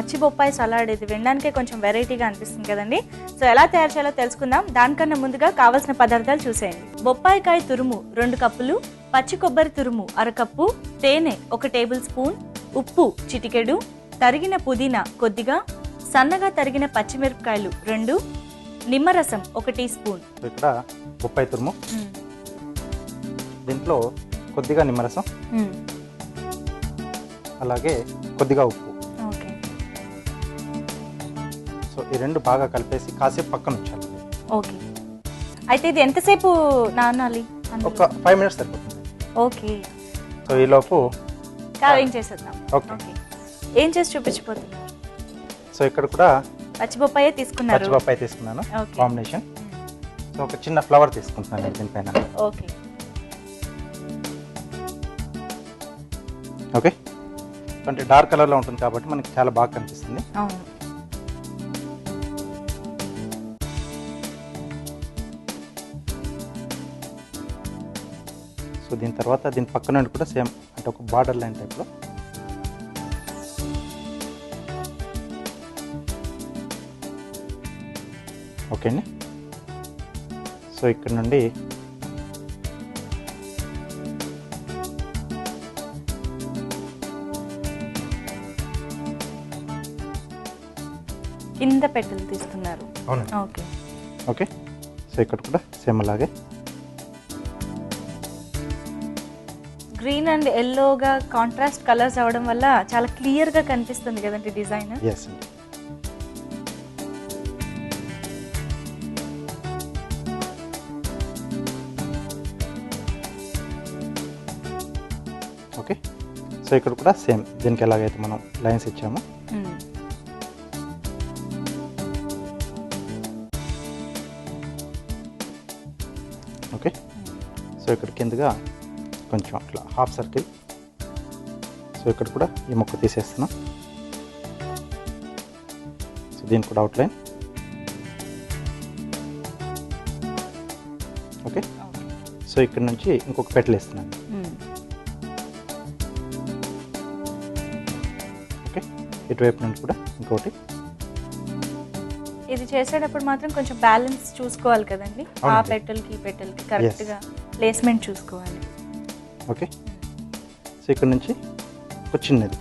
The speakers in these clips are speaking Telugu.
పచ్చి బొప్పాయి సలాడ్ ఇది వినడానికే కొంచెం వెరైటీగా అనిపిస్తుంది కదండి. సో ఎలా తయారు చేయాలో తెలుసుకుందాం. దానికన్నా ముందుగా కావాల్సిన పదార్థాలు చూసేయండి. బొప్పాయికాయ తురుము రెండు కప్పులు పచ్చి కొబ్బరి తురుము అరకప్పు తేనె ఒక టేబుల్ స్పూన్ ఉప్పు చిటికెడు తరిగిన పుదీనా కొద్దిగా సన్నగా తరిగిన పచ్చిమిరపకాయలు రెండు నిమ్మరసం ఒక టీ స్పూన్. ఇక్కడ బొప్పాయి తురుము దీంట్లో కొద్దిగా నిమ్మరసం అలాగే కొద్దిగా ఉప్పు. సో ఈ రెండు బాగా కలిపేసి కాసేపు పక్కన ఉంచాలి. ఓకే. అయితే ఇది ఎంతసేపు నానాలి? ఒక ఫైవ్ మినిట్స్ సరిపోతుంది. ఓకే. సో ఈలోపు చేసేద్దాం? ఓకే. ఏం చేసి చూపించబోతున్నారు? సో ఇక్కడ కూడా పచ్చిబొప్పాయే తీసుకున్నారు. పచ్చిబొప్పాయి తీసుకున్నాను. కాంబినేషన్ సో ఒక చిన్న ఫ్లవర్ తీసుకుంటున్నాను నేను దీనిపైన. ఓకే. ఓకే. అంటే డార్క్ కలర్లో ఉంటుంది కాబట్టి మనకి చాలా బాగా కనిపిస్తుంది. అవును. సో దీని తర్వాత దీని పక్కన నుండి కూడా సేమ్ అంటే ఒక బార్డర్ లైన్ టైప్లో. ఓకే అండి. సో ఇక్కడ నుండి కింద పెట్టెలు తీసుకున్నారు అవునండి. ఓకే. ఓకే. సో ఇక్కడ కూడా సేమ్ అలాగే. గ్రీన్ అండ్ ఎల్లోగా కాంట్రాస్ట్ కలర్స్ అవడం వల్ల చాలా క్లియర్గా కనిపిస్తుంది కదండి డిజైన్? ఎస్ ఓకే సో ఇక్కడ కూడా సేమ్ దీనికి ఎలాగైతే మనం లైన్స్ ఇచ్చామో. ఓకే సో ఇక్కడ కిందగా కొంచెం అట్లా హాఫ్ సర్కిల్ సో ఇక్కడ కూడా ఈ మొక్క తీసేస్తున్నాం. సో దీనికి కూడా అవుట్లైన్ ఓకే సో ఇక్కడ నుంచి ఇంకొక పెటల్ వేస్తున్నాను. ఓకే ఇటువైపు నుండి కూడా ఇంకొకటి. ఇది చేసేటప్పుడు మాత్రం కొంచెం బ్యాలెన్స్ చూసుకోవాలి కదండి? ఆ. పెట్టెలకి పెట్టెలకి కరెక్ట్గా ప్లేస్మెంట్ చూసుకోవాలి. ఓకే? సో ఇక్కడ నుంచి ఒక చిన్నది.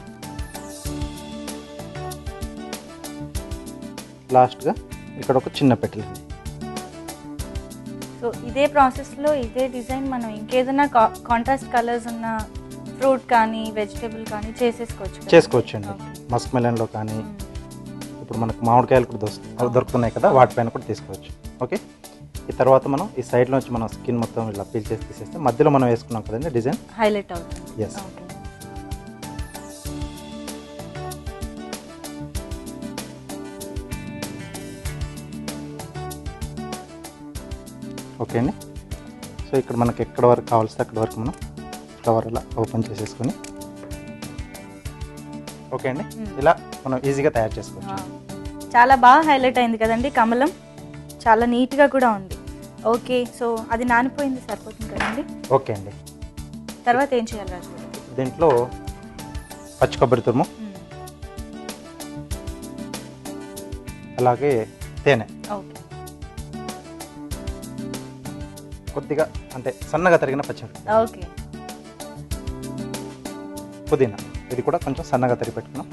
లాస్ట్గా ఇక్కడ ఒక చిన్న పెట్టెలు. సో ఇదే ప్రాసెస్లో ఇదే డిజైన్ మనం ఇంకేదైనా కాంట్రాస్ట్ కలర్స్ ఉన్న ఫ్రూట్ కానీ వెజిటేబుల్ కానీ చేసేసుకోవచ్చు? చేసుకోవచ్చు అండి. మస్క్ మెలన్లో కానీ. ఇప్పుడు మనకు మామిడికాయలు కూడా దొరుకు దొరుకుతున్నాయి కదా? వాటిపైన కూడా తీసుకోవచ్చు. ఓకే? ఈ తర్వాత మనం ఈ సైడ్ నుంచి మనం స్కిన్ మొత్తం ఇలా పీల్ చేసి తీసేస్తే మధ్యలో మనం వేసుకున్నాం కదండి డిజైన్? హైలైట్ అవుతుంది. Yes. ఓకే అండి. సో ఇక్కడ మనకి ఎక్కడ వరకు కావాల్సి అక్కడ వరకు మనం ఫ్లవర్ ఇలా ఓపెన్ చేసేసుకొని ఓకే అండి? మ్మ్. ఇలా మనం ఈజీగా తయారు చేసుకోవచ్చు. చాలా బాగా హైలైట్ అయింది కదండి కమలం. చాలా నీట్గా కూడా ఉంది. ఓకే సో అది నానిపోయింది సరిపోతుంది కదండి? ఓకే అండి. తర్వాత ఏం చేయాలి రాజు? దీంట్లో పచ్చి కొబ్బరి తురుము. అలాగే తేనె. ఓకే. కొద్దిగా అంటే సన్నగా తరిగిన పచ్చిమిరపకాయ. ఓకే. పుదీనా ఇది కూడా కొంచెం సన్నగా తరిగి పెట్టుకున్నాం.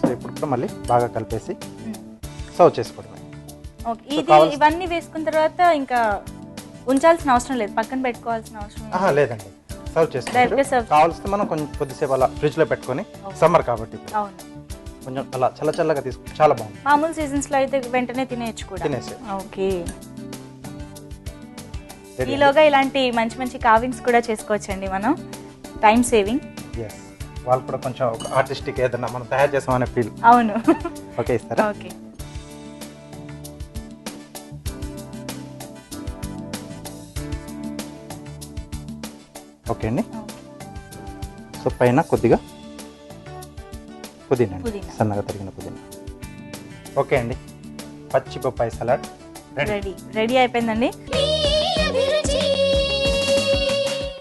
సో ఇప్పుడు కూడా మళ్ళీ బాగా కలిపేసి. సర్వ్ చేసుకోవడమే. ఇది ఇవన్నీ వేసుకున్న తర్వాత ఇంకా ఉంచాల్సిన అవసరం లేదు. పక్కన పెట్టుకోవాల్సిన అవసరం. లేదండి. సర్వ్ Direct గా చేసుకోవచ్చు serve కావాల్సి మనం కొంచెం కొద్దిసేపు అలా ఫ్రిడ్జ్లో పెట్టుకొని Okay. సమ్మర్ కాబట్టి కొంచెం అలా చల్ల చల్లగా తీసుకుంటే చాలా బాగుంది. మామూలు సీజన్స్లో అయితే వెంటనే తినేయచ్చు కూడా. తినేసే. ఓకే? ఈలోగా ఇలాంటి మంచి మంచి కావింగ్స్ కూడా చేసుకోవచ్చండి మనం. టైం సేవింగ్ ఎస్ వాళ్ళు కూడా కొంచెం ఆర్టిస్టిక్ ఏదన్నా మనం తయారు చేసామనే ఫీల్ అవును. ఓకే ఇస్తారా? ఓకే ఓకే అండి. సో పైన కొద్దిగా పుదీనా అండి. సన్నగా తరిగిన పుదీనా. ఓకే అండి. పచ్చి బొప్పాయి సలాడ్. రెడీ. రెడీ అయిపోయిందండి.